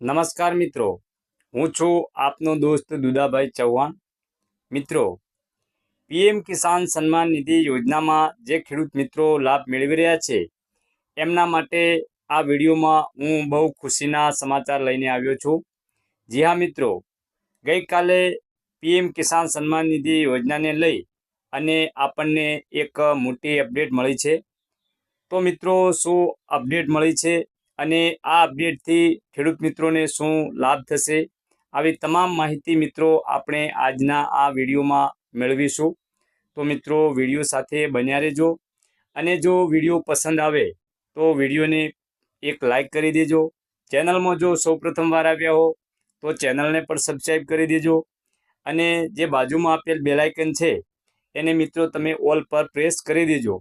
નમસ્કાર મિત્રો. હું છું આપનો દોસ્ત દુદાભાઈ ચૌહાણ. મિત્રો, પીએમ કિસાન સન્માન નિધિ યોજનામાં જે ખેડૂત મિત્રો લાભ મેળવી રહ્યા છે, એમના માટે આ વિડીયોમાં હું બહુ ખુશીના સમાચાર લઈને આવ્યો છું. જી હા મિત્રો, ગઈકાલે પીએમ કિસાન સન્માન નિધિ યોજનાને લઈ અને આપણને એક મોટી અપડેટ મળી છે. તો મિત્રો, શું અપડેટ મળી છે? અને આ અપડેટથી ખેડૂત મિત્રોને શું લાભ થશે? આવી તમામ માહિતી મિત્રો આપણે આજના આ વિડીયોમાં મેળવીશું. તો મિત્રો, વીડિયો સાથે બન્યા રહેજો. અને જો વીડિયો પસંદ આવે, તો વિડીયોને એક લાઈક કરી દેજો. ચેનલમાં જો સૌપ્રથમ વાર આવ્યા હો, તો ચેનલને પણ સબસ્ક્રાઈબ કરી દેજો. અને જે બાજુમાં આપેલ બેલાઇકન છે, એને મિત્રો તમે ઓલ પર પ્રેસ કરી દેજો.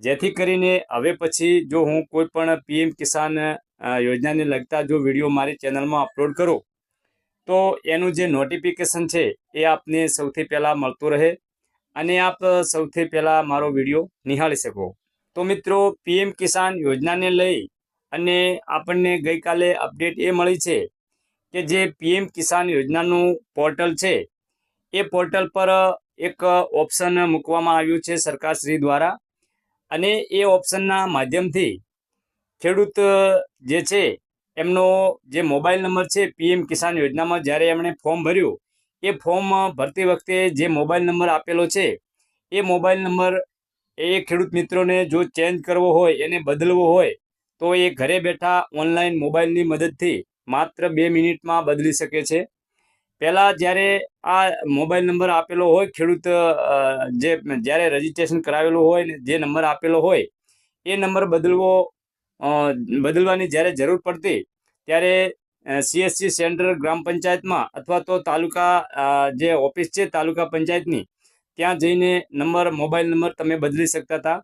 જેથી કરીને હવે પછી જો હું કોઈ પણ પીએમ કિસાન યોજનાને લગતા જો વીડિયો મારી ચેનલમાં અપલોડ કરું, તો એનું જે નોટિફિકેશન છે એ આપને સૌથી પહેલાં મળતું રહે અને આપ સૌથી પહેલાં મારો વીડિયો નિહાળી શકો. તો મિત્રો, પીએમ કિસાન યોજનાને લઈ અને આપણને ગઈકાલે અપડેટ એ મળી છે કે જે પીએમ કિસાન યોજનાનું પોર્ટલ છે, એ પોર્ટલ પર એક ઓપ્શન મૂકવામાં આવ્યું છે સરકારશ્રી દ્વારા. અને એ ઓપ્શનના માધ્યમથી ખેડૂત જે છે, એમનો જે મોબાઈલ નંબર છે, પીએમ કિસાન યોજનામાં જ્યારે એમણે ફોર્મ ભર્યું, એ ફોર્મ ભરતી વખતે જે મોબાઈલ નંબર આપેલો છે, એ મોબાઈલ નંબર એ ખેડૂત મિત્રોને જો ચેન્જ કરવો હોય, એને બદલવો હોય, તો એ ઘરે બેઠા ઓનલાઈન મોબાઈલની મદદથી માત્ર બે મિનિટમાં બદલી શકે છે. પહેલાં જ્યારે આ મોબાઈલ નંબર આપેલો હોય, ખેડૂત જે જ્યારે રજીસ્ટ્રેશન કરાવેલું હોય ને જે નંબર આપેલો હોય, એ નંબર બદલવો બદલવાની જ્યારે જરૂર પડતી, ત્યારે સીએસસી સેન્ટર ગ્રામ પંચાયતમાં અથવા તો તાલુકા જે ઓફિસ છે તાલુકા પંચાયતની, ત્યાં જઈને નંબર, મોબાઈલ નંબર તમે બદલી શકતા હતા.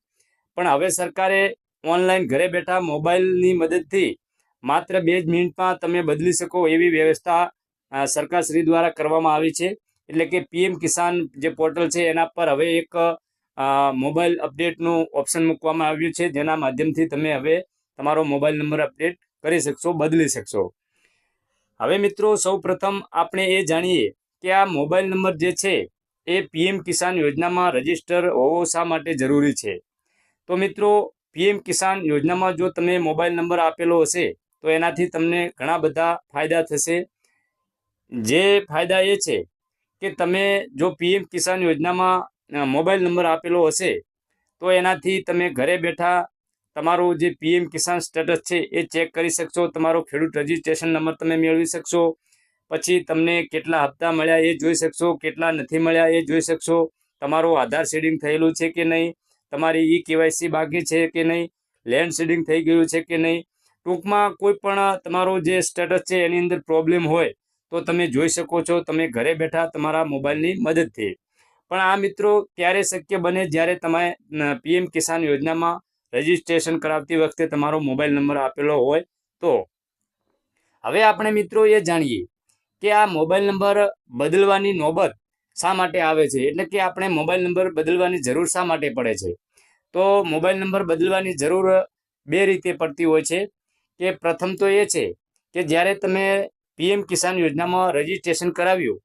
પણ હવે સરકારે ઓનલાઈન ઘરે બેઠા મોબાઈલની મદદથી માત્ર બે જ મિનિટમાં તમે બદલી શકો એવી વ્યવસ્થા સરકારશ્રી દ્વારા કરવામાં આવી છે. એટલે કે પીએમ કિસાન જે પોર્ટલ છે, એના પર હવે એક મોબાઈલ અપડેટનું ઓપ્શન મૂકવામાં આવ્યું છે. જેના માધ્યમથી તમે હવે તમારો મોબાઈલ નંબર અપડેટ કરી શકશો, બદલી શકશો. હવે મિત્રો, સૌપ્રથમ આપણે એ જાણીએ કે આ મોબાઈલ નંબર જે છે, એ પીએમ કિસાન યોજનામાં રજિસ્ટર હોવો શા માટે જરૂરી છે? તો મિત્રો, પીએમ કિસાન યોજનામાં જો તમે મોબાઈલ નંબર આપેલો હશે, તો એનાથી તમને ઘણા બધા ફાયદા થશે. જે ફાયદા એ છે કે તમે જો પીએમ કિસાન યોજનામાં મોબાઈલ નંબર આપેલો હશે, તો એનાથી તમે ઘરે બેઠા તમારું જે પીએમ કિસાન સ્ટેટસ છે એ ચેક કરી શકશો, તમારો ખેડૂત રજિસ્ટ્રેશન નંબર તમે મેળવી શકશો, પછી તમને કેટલા હપ્તા મળ્યા એ જોઈ શકશો, કેટલા નથી મળ્યા એ જોઈ શકશો, તમારું આધાર શેડિંગ થયેલું છે કે નહીં, તમારી ઈ કેવાયસી બાકી છે કે નહીં, લેન્ડ શેડિંગ થઈ ગયું છે કે નહીં, ટૂંકમાં કોઈ પણ તમારો જે સ્ટેટસ છે એની અંદર પ્રોબ્લેમ હોય તો તમે જોઈ શકો છો, તમે ઘરે બેઠા તમારા મોબાઈલની મદદથી. પણ આ મિત્રો ત્યારે શક્ય બને જ્યારે તમે પીએમ કિસાન યોજનામાં રજીસ્ટ્રેશન કરાવતી વખતે તમારો મોબાઈલ નંબર આપેલો હોય તો. હવે આપણે મિત્રો એ જાણીએ કે આ મોબાઈલ નંબર બદલવાની નોબત શા માટે આવે છે? એટલે કે આપણે મોબાઈલ નંબર બદલવાની જરૂર શા માટે પડે છે? તો મોબાઈલ નંબર બદલવાની જરૂર બે રીતે પડતી હોય છે. કે પ્રથમ તો એ છે કે જ્યારે તમે પીએમ કિસાન યોજનામાં રજીસ્ટ્રેશન કરાવ્યું.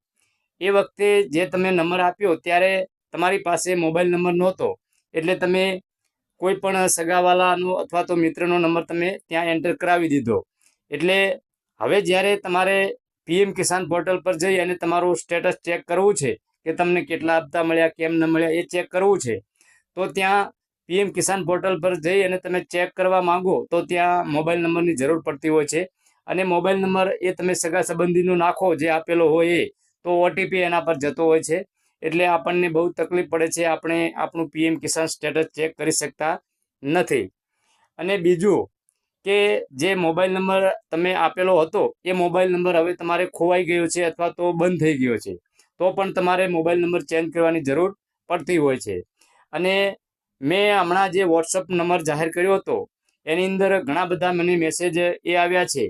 એ વખતે જે તમે નંબર આપ્યો ત્યારે તમારી પાસે મોબાઈલ નંબર નહોતો. એટલે તમે કોઈ પણ સગાવાલાનો અથવા તો મિત્રનો નંબર તમે ત્યાં એન્ટર કરાવી દીધો. એટલે હવે જ્યારે તમારે પીએમ કિસાન પોર્ટલ પર જઈ અને તમારું સ્ટેટસ ચેક કરવું છે કે તમને કેટલા હપ્તા મળ્યા, કેમ ન મળ્યા, એ ચેક કરવું છે, તો ત્યાં પીએમ કિસાન પોર્ટલ પર જઈ અને તમે ચેક કરવા માંગો તો ત્યાં મોબાઈલ નંબરની જરૂર પડતી હોય છે. અને મોબાઈલ નંબર એ તમે સગા સંબંધીનો નાખો, જે આપેલો હોય એ, તો ઓટીપી એના પર જતો હોય છે. એટલે આપણને બહુ તકલીફ પડે છે, આપણે આપણું પીએમ કિસાન સ્ટેટસ ચેક કરી શકતા નથી. અને બીજું કે જે મોબાઈલ નંબર તમે આપેલો હતો, એ મોબાઈલ નંબર હવે તમારે ખોવાઈ ગયો છે અથવા તો બંધ થઈ ગયો છે, તો પણ તમારે મોબાઈલ નંબર ચેન્જ કરવાની જરૂર પડતી હોય છે. અને મેં હમણાં જે વોટ્સઅપ નંબર જાહેર કર્યો હતો, એની અંદર ઘણા બધા મને મેસેજ એ આવ્યા છે.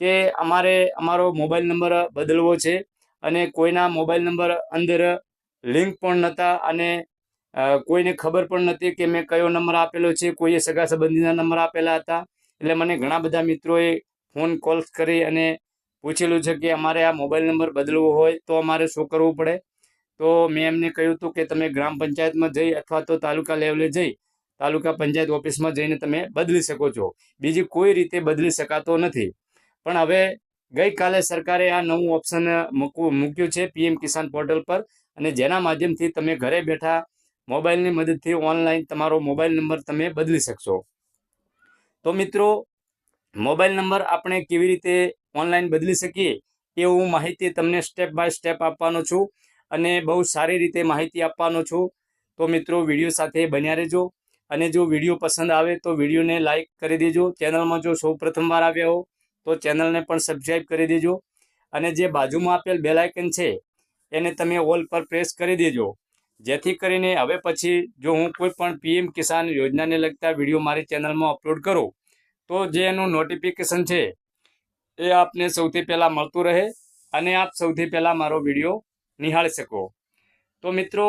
કે અમારે, અમારો મોબાઈલ નંબર બદલવો છે અને કોઈના મોબાઈલ નંબર અંદર લિંક પણ નહોતા અને કોઈને ખબર પણ નથી કે મેં કયો નંબર આપેલો છે, કોઈએ સગા સંબંધીના નંબર આપેલા હતા. એટલે મને ઘણા બધા મિત્રોએ ફોન કોલ્સ કરી અને પૂછેલું છે કે અમારે આ મોબાઈલ નંબર બદલવો હોય તો અમારે શું કરવું પડે? તો મેં એમને કહ્યું હતું કે તમે ગ્રામ પંચાયતમાં જઈ અથવા તો તાલુકા લેવલે જઈ, તાલુકા પંચાયત ઓફિસમાં જઈને તમે બદલી શકો છો. બીજી કોઈ રીતે બદલી શકાતો નથી. પણ હવે ગઈકાલે સરકારે આ નવું ઓપ્શન મૂકવું, મૂક્યું છે પીએમ કિસાન પોર્ટલ પર. અને જેના માધ્યમથી તમે ઘરે બેઠા મોબાઈલની મદદથી ઓનલાઈન તમારો મોબાઈલ નંબર તમે બદલી શકશો. તો મિત્રો, મોબાઈલ નંબર આપણે કેવી રીતે ઓનલાઈન બદલી શકીએ એ હું માહિતી તમને સ્ટેપ બાય સ્ટેપ આપવાનો છું અને બહુ સારી રીતે માહિતી આપવાનો છું. તો મિત્રો, વીડિયો સાથે બન્યા રહેજો. અને જો વીડિયો પસંદ આવે તો વિડીયોને લાઇક કરી દેજો. ચેનલમાં જો સૌ પ્રથમવાર આવ્યા હો તો ચેનલને પણ સબસ્ક્રાઈબ કરી દેજો. અને જે બાજુમાં આપેલ બેલ છે, એને તમે ઓલ પર પ્રેસ કરી દેજો. જેથી કરીને હવે પછી જો હું કોઈ પણ પીએમ કિસાન યોજનાને લગતા વીડિયો મારી ચેનલમાં અપલોડ કરું, તો જે એનું નોટિફિકેશન છે, એ આપને સૌથી પહેલાં મળતું રહે અને આપ સૌથી પહેલાં મારો વીડિયો નિહાળી શકો. તો મિત્રો,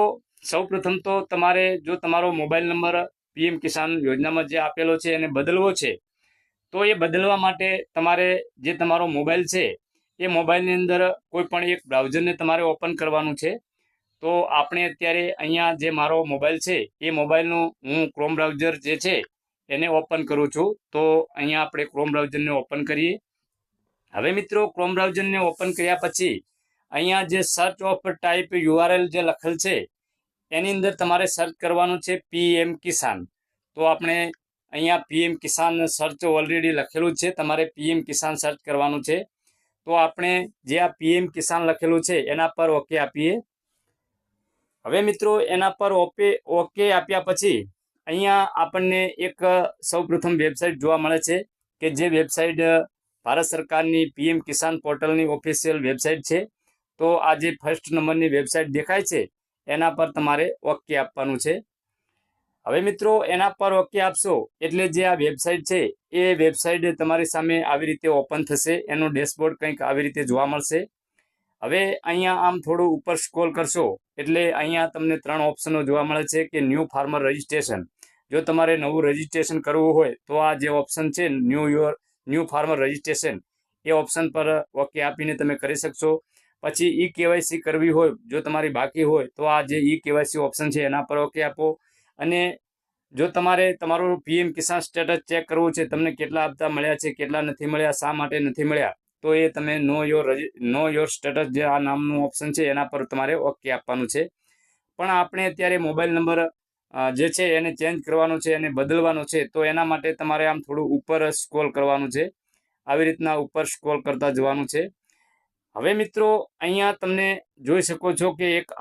સૌપ્રથમ તો તમારે જો તમારો મોબાઈલ નંબર પીએમ કિસાન યોજનામાં જે આપેલો છે, એને બદલવો છે તો એ બદલવા માટે તમારે જે તમારો મોબાઈલ છે, એ મોબાઈલની અંદર કોઈ પણ એક બ્રાઉઝરને તમારે ઓપન કરવાનું છે. તો આપણે અત્યારે અહીંયા જે મારો મોબાઈલ છે, એ મોબાઈલનું હું ક્રોમ બ્રાઉઝર જે છે, એને ઓપન કરું છું. તો અહીંયા આપણે ક્રોમ બ્રાઉઝરને ઓપન કરીએ. હવે મિત્રો ક્રોમ બ્રાઉઝરને ઓપન કર્યા પછી અહીંયા જે સર્ચ ઓફ ટાઈપ યુઆરએલ જે લખેલ છે, એની અંદર તમારે સર્ચ કરવાનું છે પીએમ કિસાન તો આપણે અહીંયા પીએમ કિસાન સર્ચ ઓલરેડી લખેલું છે, તમારે પીએમ કિસાન સર્ચ કરવાનું છે. તો આપણે જે આ પીએમ કિસાન લખેલું છે, એના પર ઓકે આપીએ. હવે મિત્રો, એના પર ઓકે ઓકે આપ્યા પછી અહીંયા આપણને એક સૌપ્રથમ વેબસાઇટ જોવા મળે છે, કે જે વેબસાઇટ ભારત સરકારની પીએમ કિસાન પોર્ટલની ઓફિશિયલ વેબસાઇટ છે. તો આ જે ફર્સ્ટ નંબરની વેબસાઇટ દેખાય છે, એના પર તમારે ઓકે આપવાનું છે. હવે મિત્રો, એના પર ઓકે આપશો? એટલે જે આ વેબસાઇટ છે, એ વેબસાઇટ તમારી સામે આવી રીતે ઓપન થશે. એનો ડેશબોર્ડ કંઈક આવી રીતે જોવા મળશે. હવે અહીંયા આમ થોડું ઉપર સ્ક્રોલ કરશો, એટલે અહીંયા તમને ત્રણ ઓપ્શનો જોવા મળે છે કે ન્યૂ ફાર્મર રજિસ્ટ્રેશન જો તમારે નવું રજિસ્ટ્રેશન કરવું હોય, તો આ જે ઓપ્શન છે new your new farmer registration A option પર ઓકે આપીને તમે કરી શકશો. પછી ઈ કેવાયસી કરવી હોય, જો તમારી બાકી હોય, તો આ જે ઈ કેવાયસી ઓપ્શન છે, એના પર ઓકે આપો. અને જો તમારે તમારું પીએમ કિસાન સ્ટેટસ ચેક કરવું છે, તમને કેટલા હપ્તા મળ્યા છે, કેટલા નથી મળ્યા, શા માટે નથી મળ્યા, તો એ તમે know your know your status જે આ નામનું ઓપ્શન છે, એના પર તમારે ઓકે આપવાનું છે. પણ આપણે અત્યારે મોબાઈલ નંબર જે છે એને ચેન્જ કરવાનો છે અને બદલવાનો છે, તો એના માટે તમારે આમ થોડું ઉપર સ્ક્રોલ કરવાનું છે. આવી રીતના ઉપર સ્ક્રોલ કરતા જવાનું છે. હવે મિત્રો, અહીંયા તમને જોઈ શકો છો કે એક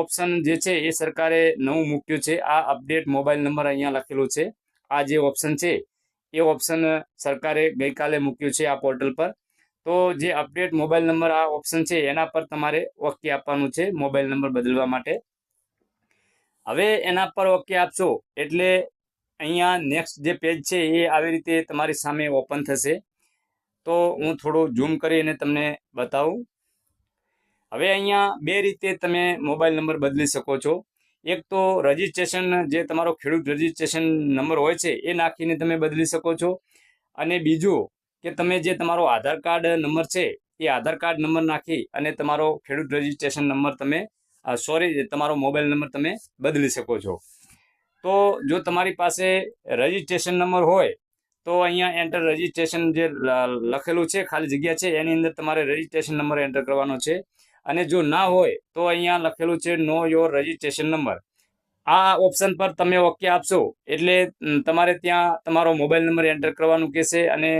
ઓપ્શન જે છે એ સરકારે નવું મૂક્યું છે. આ અપડેટ મોબાઈલ નંબર અહીંયા લખેલું છે. આ જે ઓપ્શન છે, એ ઓપ્શન સરકારે ગઈકાલે મૂક્યું છે આ પોર્ટલ પર. તો જે અપડેટ મોબાઈલ નંબર આ ઓપ્શન છે, એના પર તમારે ઓકે આપવાનું છે મોબાઈલ નંબર બદલવા માટે. હવે એના પર ઓકે આપશો એટલે અહીંયા નેક્સ્ટ જે પેજ છે એ આવી રીતે તમારી સામે ઓપન થશે. તો હું થોડું ઝૂમ કરીને તમને બતાવું. હવે અહીંયા બે રીતે તમે મોબાઈલ નંબર બદલી શકો છો. એક તો રજિસ્ટ્રેશન જે તમારો ખેડૂત રજિસ્ટ્રેશન નંબર હોય છે, એ નાખીને તમે બદલી શકો છો. અને બીજું કે તમે જે તમારો આધાર કાર્ડ નંબર છે, એ આધાર કાર્ડ નંબર નાખી અને તમારો ખેડૂત રજિસ્ટ્રેશન નંબર તમે સોરી તમારો મોબાઈલ નંબર તમે બદલી શકો છો. તો જો તમારી પાસે રજિસ્ટ્રેશન નંબર હોય તો અહીંયા એન્ટર રજિસ્ટ્રેશન જે લખેલું છે, ખાલી જગ્યા છે, એની અંદર તમારે રજિસ્ટ્રેશન નંબર એન્ટર કરવાનો છે. અને જો ના હોય, તો અહીંયા લખેલું છે નો યોર રજિસ્ટ્રેશન નંબર આ ઓપ્શન પર તમે ઓકે આપશો, એટલે તમારે ત્યાં તમારો મોબાઈલ નંબર એન્ટર કરવાનું કહેશે અને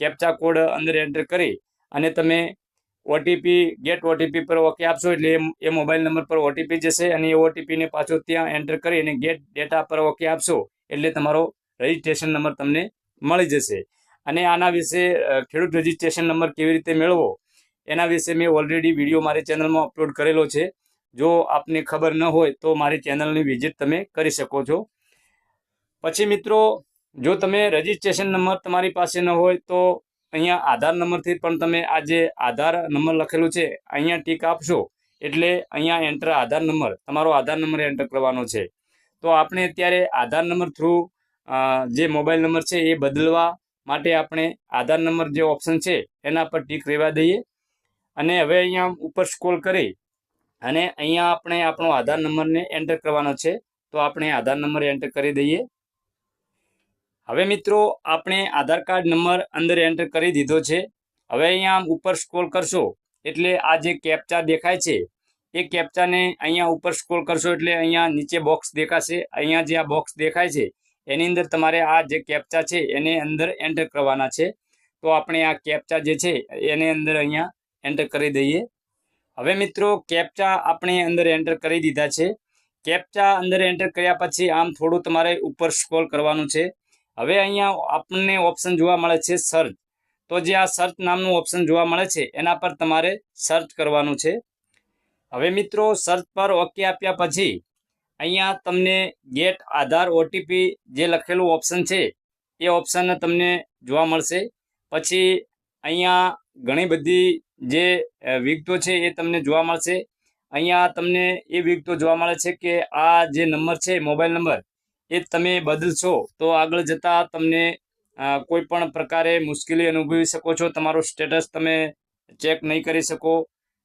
કેપ્ચા કોડ અંદર એન્ટર કરી અને તમે ઓટીપી ગેટ ઓટીપી પર ઓકે આપશો, એટલે એ મોબાઈલ નંબર પર ઓટીપી જશે અને એ ઓટીપીને પાછો ત્યાં એન્ટર કરી અને ગેટ ડેટા પર ઓકે આપશો, એટલે તમારો રજિસ્ટ્રેશન નંબર તમને મળી જશે. અને આના વિશે ખેડૂત રજિસ્ટ્રેશન નંબર કેવી રીતે મેળવો એના વિશે મેં ઓલરેડી વીડિયો મારી ચેનલમાં અપલોડ કરેલો છે. જો આપને ખબર ન હોય તો મારી ચેનલની વિઝિટ તમે કરી શકો છો. પછી મિત્રો, જો તમે રજિસ્ટ્રેશન નંબર તમારી પાસે ન હોય તો અહીંયા આધાર નંબરથી પણ તમે આ જે આધાર નંબર લખેલું છે, અહીંયા ટીક આપશો. એટલે અહીંયા એન્ટર આધાર નંબર તમારો આધાર નંબર એન્ટર કરવાનો છે. તો આપણે અત્યારે આધાર નંબર થ્રુ જે મોબાઈલ નંબર છે એ બદલવા માટે આપણે આધાર નંબર જે ઓપ્શન છે એના પર ટીક રહેવા દઈએ. અને હવે અહીંયા ઉપર સ્કોલ કરી અને અહીંયા આપણે આપણો આધાર નંબરને એન્ટર કરવાનો છે. તો આપણે આધાર નંબર એન્ટર કરી દઈએ. હવે મિત્રો, આપણે આધાર કાર્ડ નંબર અંદર એન્ટર કરી દીધો છે. હવે અહીંયા ઉપર સ્ક્રોલ કરશો એટલે આ જે કેપ્ચા દેખાય છે, એ કેપ્ચાને અહીંયા ઉપર સ્ક્રોલ કરશો એટલે અહીંયા નીચે બોક્સ દેખાશે. અહીંયા જે આ બોક્સ દેખાય છે એની અંદર તમારે આ જે કેપ્ચા છે, એને અંદર એન્ટર કરવાના છે. તો આપણે આ કેપ્ચા જે છે, એને અંદર અહીંયા એન્ટર કરી દઈએ. હવે મિત્રો કેપ્ચા આપણે અંદર એન્ટર કરી દીધા છે. કેપ્ચા અંદર એન્ટર કર્યા પછી આમ થોડું તમારે ઉપર સ્ક્રોલ કરવાનું છે. હવે અહીંયા આપણને ઓપ્શન જોવા મળે છે સર્ચ તો જે આ સર્ચ નામનું ઓપ્શન જોવા મળે છે, એના પર તમારે સર્ચ કરવાનું છે. હવે મિત્રો સર્ચ પર ઓકે આપ્યા પછી અહીંયા તમને ગેટ આધાર ઓટીપી જે લખેલું ઓપ્શન છે, એ ઓપ્શન તમને જોવા મળશે. પછી અહીંયા ઘણી બધી જે વિગતો છે એ તમને જોવા મળશે. અહીંયા તમને એ વિગતો જોવા મળે છે કે આ જે નંબર છે, મોબાઈલ નંબર, એ તમે બદલશો તો આગળ જતાં તમને કોઈ પણ પ્રકારે મુશ્કેલી અનુભવી શકો છો, તમારું સ્ટેટસ તમે ચેક નહીં કરી શકો.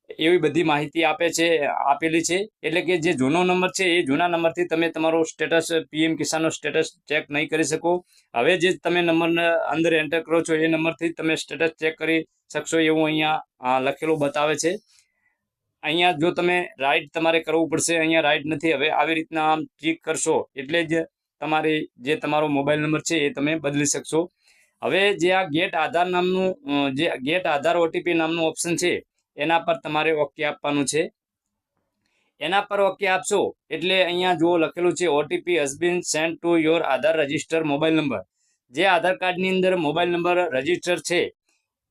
એવી બધી માહિતી આપે છે, આપેલી છે. એટલે કે જે જૂનો નંબર છે, એ જૂના નંબરથી તમે તમારો સ્ટેટસ, પીએમ કિસાનનો સ્ટેટસ ચેક નહીં કરી શકો. હવે જે તમે નંબરને અંદર એન્ટર કરો છો, એ નંબરથી તમે સ્ટેટસ ચેક કરી શકશો એવું અહીંયા લખેલું બતાવે છે. અહીંયા જો તમે રાઈટ તમારે કરવું પડશે, અહીંયા રાઈટ નથી. હવે આવી રીતના આમ ક્લિક કરશો, એટલે જ તમારી જે તમારો મોબાઈલ નંબર છે, એ તમે બદલી શકશો. હવે જે આ ગેટ આધાર નામનું જે ગેટ આધાર ઓટીપી નામનું ઓપ્શન છે એના પર તમારે ઓકે આપવાનું છે. એના પર ઓકે આપશો એટલે અહીંયા જુઓ લખેલું છે OTP has been sent to your Aadhaar register mobile number જે આધાર કાર્ડની અંદર મોબાઈલ નંબર રજિસ્ટર છે,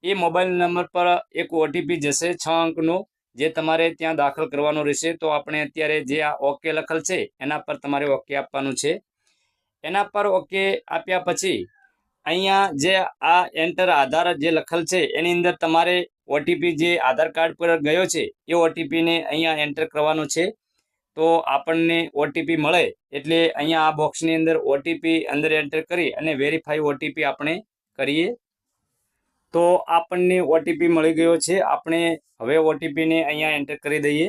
એ મોબાઈલ નંબર પર એક ઓટીપી જશે, છ અંકનો, જે તમારે ત્યાં દાખલ કરવાનો રહેશે. તો આપણે અત્યારે જે આ ઓકે લખેલ છે, એના પર તમારે ઓકે આપવાનું છે. એના પર ઓકે આપ્યા પછી, અહીંયા જે આ એન્ટર આધાર જે લખેલ છે, એની અંદર તમારે ઓટીપી જે આધાર કાર્ડ પર ગયો છે, એ ઓટીપીને અહીંયા એન્ટર કરવાનો છે. તો આપણને ઓટીપી મળે એટલે અહીંયા આ બોક્સની અંદર ઓટીપી અંદર એન્ટર કરી અને વેરીફાઈ ઓટીપી આપણે કરીએ. તો આપણને ઓટીપી મળી ગયો છે, આપણે હવે ઓટીપીને અહીંયા એન્ટર કરી દઈએ.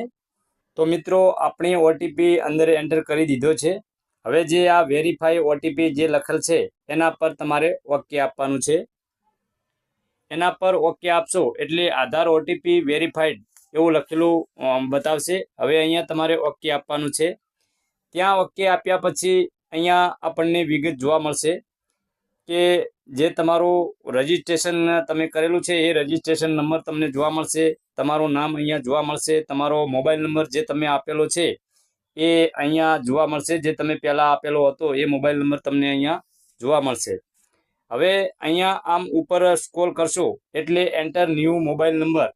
તો મિત્રો, આપણે ઓટીપી અંદર એન્ટર કરી દીધો છે. હવે જે આ વેરીફાઈ ઓટીપી જે લખેલ છે, એના પર તમારે ઓકે આપવાનું છે. એના પર ઓકે આપશો એટલે આધાર ઓટીપી વેરીફાઈડ એવું લખેલું બતાવશે. હવે અહીંયા તમારે ઓકે આપવાનું છે. ત્યાં ઓકે આપ્યા પછી અહીંયા આપણને વિગત જોવા મળશે કે જે તમારું રજિસ્ટ્રેશન તમે કરેલું છે એ રજિસ્ટ્રેશન નંબર તમને જોવા મળશે. તમારું નામ અહીંયા જોવા મળશે. તમારો મોબાઈલ નંબર જે તમે આપેલો છે એ અહીંયા જોવા મળશે. જે તમે પહેલાં આપેલો હતો એ મોબાઈલ નંબર તમને અહીંયા જોવા મળશે. હવે અહીંયા આમ ઉપર સ્કોલ કરશો એટલે એન્ટર ન્યૂ મોબાઈલ નંબર.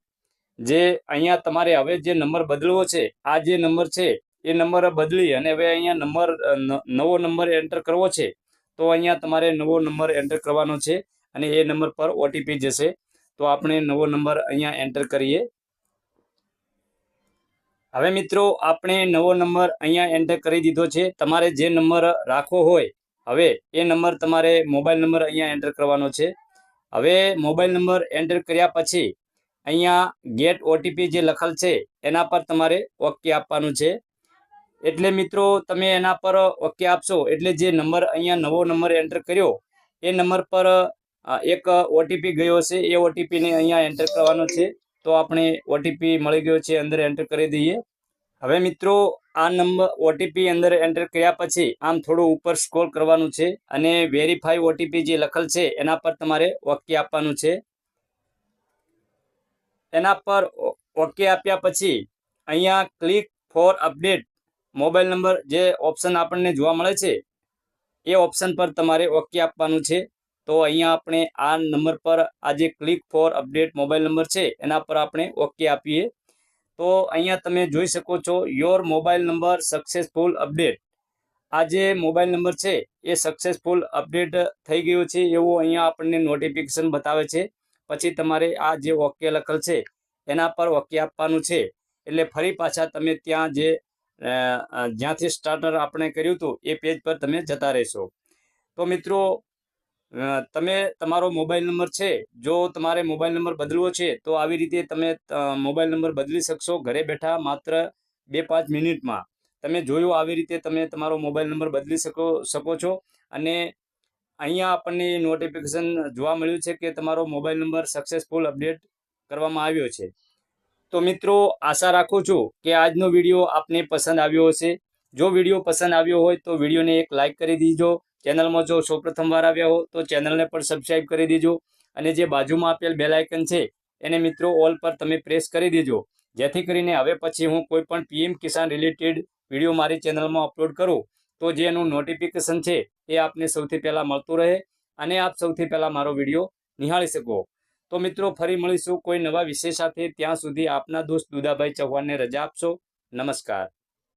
જે અહીંયા તમારે હવે જે નંબર બદલવો છે, આ જે નંબર છે, એ નંબર બદલી અને હવે અહીંયા નંબર નવો નંબર એન્ટર કરવો છે, તો અહીંયા તમારે નવો નંબર એન્ટર કરવાનો છે અને એ નંબર પર ઓટીપી જશે. તો આપણે નવો નંબર અહીંયા એન્ટર કરીએ. હવે મિત્રો, આપણે નવો નંબર અહીંયા એન્ટર કરી દીધો છે. તમારે જે નંબર રાખવો હોય હવે એ નંબર તમારે મોબાઈલ નંબર અહીંયા એન્ટર કરવાનો છે. હવે મોબાઈલ નંબર એન્ટર કર્યા પછી અહીંયા ગેટ ઓટીપી જે લખેલ છે, એના પર તમારે ઓકે આપવાનું છે. એટલે મિત્રો, તમે એના પર ઓકે આપશો, એટલે જે નંબર અહીંયા નવો નંબર એન્ટર કર્યો, એ નંબર પર એક ઓટીપી ગયો છે એ ઓટીપીને અહીંયા એન્ટર કરવાનો છે. તો આપણે ઓટીપી મળી ગયો છે, અંદર એન્ટર કરી દઈએ. હવે મિત્રો, આ નંબર ઓટીપી અંદર એન્ટર કર્યા પછી આમ થોડું ઉપર સ્ક્રોલ કરવાનું છે અને વેરીફાઈ ઓટીપી જે લખેલ છે, એના પર તમારે ઓકે આપવાનું છે. એના પર ઓકે આપ્યા પછી અહીંયા click for update mobile number જે ઓપ્શન આપણને જોવા મળે છે, એ ઓપ્શન પર તમારે ઓકે આપવાનું છે. તો અહીંયા આપણે આ નંબર પર આ જે click for update mobile number છે, એના પર આપણે ઓકે આપીએ. તો અહીંયા તમે જોઈ શકો છો your mobile number successful update આ જે મોબાઈલ નંબર છે, એ સક્સેસફુલ અપડેટ થઈ ગયો છે, એવું અહીંયા આપણને નોટિફિકેશન બતાવે છે. પછી તમારે આ જે ઓકે લખેલ છે, એના પર ઓકે આપવાનું છે. એટલે ફરી પાછા તમે ત્યાં જે જ્યાંથી સ્ટાર્ટર આપણે કર્યું હતું, એ પેજ પર તમે જતા રહેશો. તો મિત્રો તમે તમારો મોબાઈલ નંબર છે, જો તમારે મોબાઈલ નંબર બદલવો છે, તો આવી રીતે તમે મોબાઈલ નંબર બદલી શકશો ઘરે બેઠા માત્ર બે પાંચ મિનિટમાં. તમે જોયું આવી રીતે તમે તમારો મોબાઈલ નંબર બદલી શકો શકો છો. અને અહીંયા આપણને નોટિફિકેશન જોવા મળ્યું છે કે તમારો મોબાઈલ નંબર સક્સેસફુલ અપડેટ કરવામાં આવ્યો છે. તો મિત્રો, આશા રાખું છું કે આજનો વીડિયો આપને પસંદ આવ્યો હશે. જો વીડિયો પસંદ આવ્યો હોય તો વિડીયોને એક લાઇક કરી દીજો. ચેનલમાં જો સૌપ્રથમ વાર આવ્યા હો, તો ચેનલને પણ સબસ્ક્રાઇબ કરી દેજો અને જે બાજુમાં આપેલ બેલ આઇકન છે, એને મિત્રો ઓલ પર તમે પ્રેસ કરી દેજો. જેથી કરીને હવે પછી હું કોઈ પણ પીએમ કિસાન રિલેટેડ વીડિયો મારી ચેનલમાં અપલોડ કરું, તો જે એનું નોટિફિકેશન છે, એ આપને સૌથી પહેલાં મળતું રહે અને આપ સૌથી પહેલાં મારો વીડિયો નિહાળી શકો. તો મિત્રો, ફરી મળીશું કોઈ નવા વિષય સાથે. ત્યાં સુધી આપના દોસ્ત દુદાભાઈ ચૌહાણને રજા આપશો. નમસ્કાર.